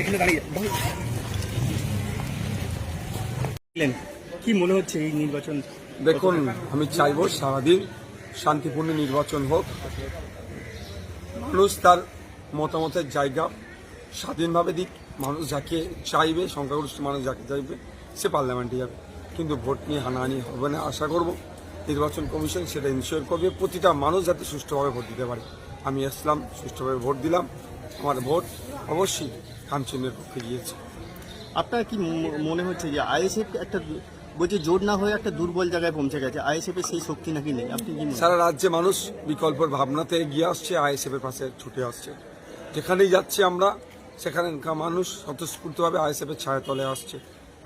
এখানে দাঁড়িয়ে কি মনে হচ্ছে এই নির্বাচন? দেখুন আমি চাইব সারাদিন শান্তিপূর্ণ নির্বাচন হোক। মানুষ তার মতামতের জায়গা স্বাধীনভাবে দিক। মানুষ যাকে চাইবে সংখ্যাগরিষ্ঠ মানুষ যাকে চাইবে সে পার্লামেন্টে যাবে। কিন্তু ভোট নিয়ে হানাহানি হবে না আশা করব। নির্বাচন কমিশন সেটা ইনশিওর করবে। প্রতিটা মানুষ যাতে সুষ্ঠুভাবে ভোট দিতে পারে। আমি আসলাম সুষ্ঠুভাবে ভোট দিলাম। আমার ভোট অবশ্যই খামচিহ্নের পক্ষে গিয়েছে আপনার কি মনে হচ্ছে যে আইএসএফ একটা বলছে জোর না হয়ে একটা দুর্বল জায়গায় পৌঁছে গেছে, আইএসএফ সেই শক্তি নাকি নেই? আপনি কি সারা রাজ্যে মানুষ বিকল্পের ভাবনাতে এগিয়ে আসছে, আইএসএফ এর পাশে ছুটে আসছে। যেখানেই যাচ্ছি আমরা, সেখানকার মানুষ স্বতঃস্ফূর্তভাবে আইএসএফ এর ছায়াতলে আসছে।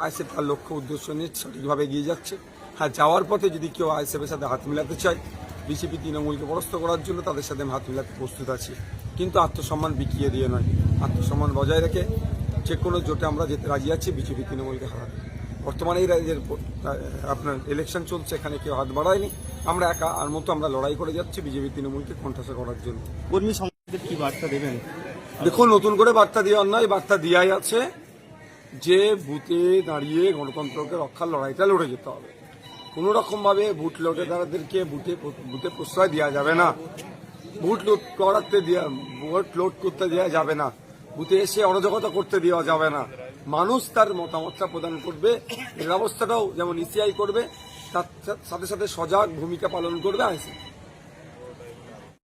আইএসএফ তার লক্ষ্য, উদ্দেশ্য নিয়ে সঠিকভাবে এগিয়ে যাচ্ছে। হ্যাঁ যাওয়ার পথে যদি কেউ আইএসএফ এর সাথে হাত মিলাতে চায় বিজেপি তৃণমূলকে পরাস্ত করার জন্য তাদের সাথে হাত মিলাতে প্রস্তুত আছে। কিন্তু আত্মসম্মান বিকিয়ে দিয়ে নয়। আত্মসম্মান বজায় রেখে যে কোনো জোটে আমরা যেতে রাজি আছি বিজেপি তৃণমূলকে হারাতে। বর্তমানে এই রাজ্যের আপনার ইলেকশন চলছে এখানে কেউ হাত বাড়ায়নি। আমরা একা আর মতো আমরা লড়াই করে যাচ্ছি বিজেপি তৃণমূলকে কণ্ঠাসা করার জন্য। কর্মী সমাজদের কি বার্তা দেবেন? দেখুন নতুন করে বার্তা দেওয়ার নয় বার্তা দেওয়াই আছে যে বুথে দাঁড়িয়ে গণতন্ত্রকে রক্ষার লড়াইটা লড়ে যেতে হবে। কোনো রকমভাবে বুথ লোটেদারদেরকে বুথে বুথে প্রশ্রয় দেওয়া যাবে না। বুথ লোড করাতে দেওয়া ভোট লোড করতে দেওয়া যাবে না। বুথে এসে অরাজকতা করতে দেওয়া যাবে না। মানুষ তার মতামতটা প্রদান করবে, এর ব্যবস্থাটাও যেমন ইসিআই করবে, তার সাথে সাথে সজাগ ভূমিকা পালন করবে আইসি